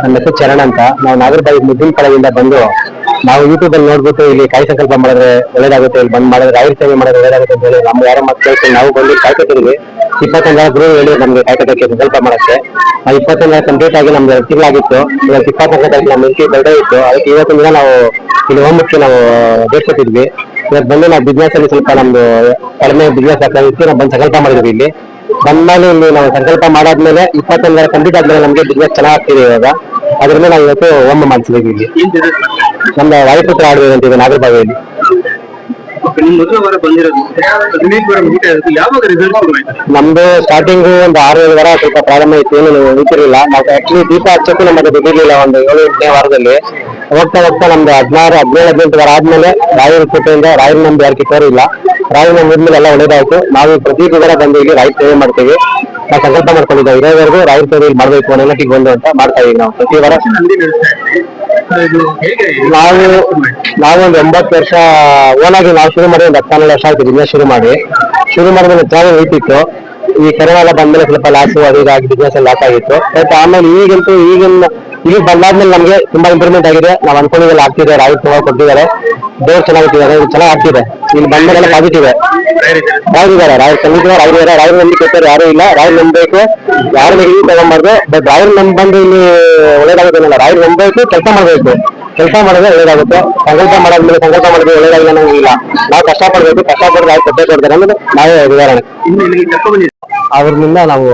ನನ್ನ ಹೆಸರು ಚರಣ್ ಅಂತ. ನಾವು ನಾಗರಬಾಯಿ ಮುದ್ದಿನ ಕಡೆಯಿಂದ ಬಂದು ನಾವು ಯೂಟ್ಯೂಬ್ ಅಲ್ಲಿ ನೋಡ್ಬಿಟ್ಟು ಇಲ್ಲಿ ಕಾಯಿ ಸಂಕಲ್ಪ ಮಾಡಿದ್ರೆ ಒಳ್ಳೇದಾಗುತ್ತೆ, ಇಲ್ಲಿ ಬಂದ್ ಮಾಡಿದ್ರೆ ಆಯುರ್ ಸೇವೆ ಮಾಡಿದ್ರೆ ಒಳ್ಳೇದಾಗುತ್ತೆ ಅಂತ ಹೇಳಿ ನಮ್ಮ ಯಾರೋ ಮತ್ತೆ ಕೇಳ್ತೀವಿ ನಾವು ಬಂದು ಕಾಯ್ಕೊತಿದ್ವಿ ಇಪ್ಪತ್ತೊಂದು ಜನ ಗುರು ಹೇಳಿ ನಮ್ಗೆ ಕಾಯ್ಕಕ್ಕೆ ಸಂಕಲ್ಪ ಮಾಡಕ್ಕೆ. ಆ ಇಪ್ಪತ್ತೊಂದು ಜನ ಕಂಪ್ಲೀಟ್ ಆಗಿ ನಮ್ಗೆ ತಿಂಗಳಾಗಿತ್ತು. ಇವತ್ತು ಇಪ್ಪತ್ತೊಂದನೇ ತಾರೀಕು ನಮ್ಮ ಇಂಕಿ ಬರ್ಡೇ ಇತ್ತು. ಅದಕ್ಕೆ ಇವತ್ತಿನ ದಿನ ನಾವು ಇಲ್ಲಿ ಹೋಗ್ಬಿಟ್ಟು ನಾವು ಬೇಸ್ಕೊತಿದ್ವಿ ಇವತ್ತು ಬಂದು ನಾವು ಬಿಸ್ನೆಸ್ ಅಲ್ಲಿ ಸ್ವಲ್ಪ ನಮ್ದು ಕಡಿಮೆ ಬಿಸ್ನೆಸ್ ಆಗ್ತಾ ನಾವು ಬಂದು ಸಂಕಲ್ಪ ಮಾಡಿದ್ವಿ ಇಲ್ಲಿ. ಬಂದ್ಮೇಲೆ ಇಲ್ಲಿ ನಾವು ಸಂಕಲ್ಪ ಮಾಡಾದ್ಮೇಲೆ ಇಪ್ಪತ್ತೊಂದರ ಕಂಪ್ಲೀಟ್ ಆದ್ಮೇಲೆ ನಮಗೆ ಬಿಸ್ನೆಸ್ ಚೆನ್ನಾಗ್ತಿದೆ ಇವಾಗ. ಅದರಿಂದ ನಾವು ಇವತ್ತು ಹೋಮ ಮಾಡಿಸಿದ್ವಿ ಇಲ್ಲಿ? ನಮ್ಮ ವಾಯುಪುತ್ರ ಆಡುವೆ ಅಂತಿದೆ ನಾಗರಬಾವಿಯಲ್ಲಿ. ನಮ್ದು ಸ್ಟಾರ್ಟಿಂಗ್ ಒಂದು ಆರು ಏಳು ವಾರ ಸ್ವಲ್ಪ ಪ್ರಾರಂಭ ಇತ್ತು ಏನು ನಿಂತಿರ್ಲಿಲ್ಲ ನಾವು ಆಕ್ಚುಲಿ ದೀಪ ಹಚ್ಚಕ್ಕೂ ನಮಗೆ ದುಡ್ಡಿರ್ಲಿಲ್ಲ ಒಂದು ಏಳು ಎಂಟನೇ ವಾರದಲ್ಲಿ. ಹೋಗ್ತಾ ಹೋಗ್ತಾ ನಮ್ದು ಹದಿನಾರು, ಹದಿನೇಳು, ಹದಿನೆಂಟು ವಾರ ಆದ್ಮೇಲೆ ರಾಯರ ಕೃಪೆಯಿಂದ ರಾಯರ ನಮ್ದು ಯಾರು ಕಿತ್ತೋರು ಇಲ್ಲ ನಿರ್ಮೂಲ ಎಲ್ಲ ಒಳ್ಳೇದಾಯ್ತು. ನಾವು ಪ್ರತಿ ತಿಂಗಳ ಬಂದು ಇಲ್ಲಿ ರಾಯರ ಸೇವೆ ಮಾಡ್ತೀವಿ. ನಾವು ಸಂಕಲ್ಪ ಮಾಡ್ಕೊಂಡಿದ್ದೇವೆ. ಇರೋವರೆಗೂ ರಾಯರ ಸೇವೆ ಮಾಡ್ಬೇಕು ಅನ್ನೋ ನೆಟ್ಟಿಗೆ ಬಂದು ಅಂತ ಮಾಡ್ತಾ ಇದೀವಿ ನಾವು. ಪ್ರತಿ ವಾರ ನಾವು ನಾವು ಒಂದು ಒಂಬತ್ತು ವರ್ಷ ಓನಾಗಿ ನಾವು ಶುರು ಮಾಡಿ ಒಂದು ಹತ್ತಾರು ವರ್ಷ ಆಯ್ತು ಬಿಸ್ನೆಸ್ ಶುರು ಮಾಡಿ. ಶುರು ಮಾಡಿದ್ರೆ ಚೆನ್ನಾಗಿ ಹೋಯ್ತಿತ್ತು ಈ ಕರೋನಾ ಎಲ್ಲ ಬಂದ್ಮೇಲೆ ಸ್ವಲ್ಪ ಲಾಸು ಅದು ಇದಾಗಿ ಬಿಸ್ನೆಸ್ ಲಾಸ್ ಆಗಿತ್ತು. ಬಟ್ ಆಮೇಲೆ ಈಗಂತೂ ಈಗಿನ ಈಗ ಬಂದಾದ್ಮೇಲೆ ನಮಗೆ ತುಂಬಾ ಇಂಪ್ರೂವ್ಮೆಂಟ್ ಆಗಿದೆ. ನಾವು ಅನ್ಕೊಂಡಿದ್ದೆಲ್ಲ ಆಗ್ತಿದೆ. ರಾಯಲ್ ತುಂಬಾ ಕೊಟ್ಟಿದ್ದಾರೆ. ದೇವ್ರು ಚೆನ್ನಾಗಿದ್ದಾರೆ ಚೆನ್ನಾಗ್ ಆಗ್ತಿದೆ. ಇಲ್ಲಿ ಬಂದ್ಮೇಲೆ ಪಾಸಿಟಿವ್ ರಾಯಲ್ ರಾಯರ್ ಅವ್ರು ರಾಯರಿದ್ದಾರೆ ರಾಯಲ್ ನಂಬಿ ಕೊಟ್ಟರು ಯಾರು ಇಲ್ಲ. ರಾಯಲ್ ನಂಬಬೇಕು. ಯಾರು ಇಲ್ಲಿ ತಗೊಂಬಾರ್ದು ಬಟ್ ರಾಯಲ್ ನಂಬಂದು ಬಂದು ಇಲ್ಲಿ ಒಳ್ಳೇದಾಗುತ್ತೆ ರಾಯಲ್ ನಂಬಬೇಕು ಕೆಲಸ ಮಾಡ್ಬೇಕು. ಕೆಲಸ ಮಾಡಿದ್ರೆ ಒಳ್ಳೇದಾಗುತ್ತೆ. ಸಂಕಲ್ಪ ಮಾಡಾದ್ಮೇಲೆ ಸಂಕಲ್ಪ ಮಾಡಿದ್ರೆ ಒಳ್ಳೇದಾಗಿಲ್ಲ ನಂಗೆ ಇಲ್ಲ. ನಾವು ಕಷ್ಟಪಡ್ಬೇಕು. ಕಷ್ಟಪಟ್ಟು ರಾಯರ್ ಕೊಟ್ಟೆ ಕೊಡ್ತಾರೆ ಅನ್ನೋದು ನಾವೇ ಉದಾಹರಣೆ. ಅವ್ರಿಂದ ನಾವು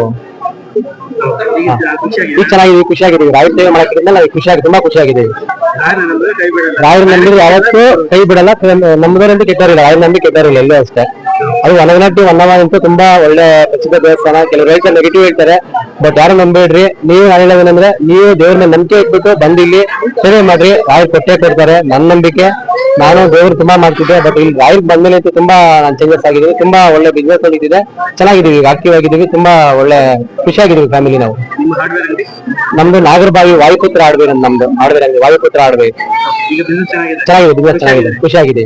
ಈಗ ಖುಷಿಯಾಗಿದೆ ಚೆನ್ನಾಗಿದ್ದೀವಿ ಖುಷಿಯಾಗಿದ್ದೀವಿ ರಾಯರ್ ಸೇವೆ ಮಾಡೋದ್ರಿಂದ ನಾವು ಖುಷಿಯಾಗಿ ತುಂಬಾ ಖುಷಿಯಾಗಿದ್ದೀವಿ ರಾಯರ ನಂಬಿದ್ರೆ ಯಾವತ್ತೂ ಕೈ ಬಿಡಲ್ಲ ನಮ್ಮದರಂತೂ ಕೆಟ್ಟವರಿಲ್ಲ. ರಾಯರ್ ನಂಬಿ ಕೆಟ್ಟವರಿಲ್ಲ ಎಲ್ಲೂ ಅಷ್ಟೇ. ಅದು ಒನಗನಟ್ಟಿ ಒನ್ನವ ಅಂತೂ ತುಂಬಾ ಒಳ್ಳೆ ಪ್ರಸಿದ್ಧ ದೇವಸ್ಥಾನ. ಕೆಲವು ರೈತರು ನೆಗೆಟಿವ್ ಹೇಳ್ತಾರೆ ಬಟ್ ಯಾರು ನಂಬೇಡ್ರಿ? ನೀವು ನಾನು ಹೇಳೋದೇನಂದ್ರೆ ನೀವು ದೇವ್ರನ್ನ ಮೇಲೆ ನಂಬಿಕೆ ಇಟ್ಬಿಟ್ಟು ಬಂದಿಲ್ಲಿ ಇಲ್ಲಿ ಸೇವೆ ಮಾಡ್ರಿ. ರಾಯರ್ ಕೊಟ್ಟೆ ಕೊಡ್ತಾರೆ ನನ್ನ ನಂಬಿಕೆ. ನಾನು ದೇವ್ರು ತುಂಬಾ ಮಾಡ್ತಿದ್ದೆ ಬಟ್ ಇಲ್ಲಿ ರಾಯರ್ ಬಂದ್ಮೇಲೆ ಅಂತೂ ತುಂಬಾ ನಾನು ಚೇಂಜಸ್ ಆಗಿದ್ದೀವಿ ತುಂಬಾ ಒಳ್ಳೆ ಬಿಸ್ನೆಸ್ ನಡೀತಿದೆ. ಚೆನ್ನಾಗಿದ್ದೀವಿ ಈಗ ಆಕ್ಟಿವ್ ಆಗಿದ್ದೀವಿ. ತುಂಬಾ ಒಳ್ಳೆ ಖುಷಿಯಾಗಿದ್ದೀವಿ ಫ್ಯಾಮಿಲಿ ನಾವು. ನಮ್ದು ನಾಗರಬಾವಿ ವಾಯುಪುತ್ರ ಆಡ್ಬೇಕು ನಮ್ದು. ಆಡ್ಬೇಕು ವಾಯುಪುತ್ರ ಆಡ್ಬೇಕು ಈಗ ಬಿಸ್ನೆಸ್ ಚೆನ್ನಾಗಿದೆ. ಚೆನ್ನಾಗಿದೆ ಬಿಸ್ನೆಸ್ ಚೆನ್ನಾಗಿದೆ. ಖುಷಿಯಾಗಿದೆ.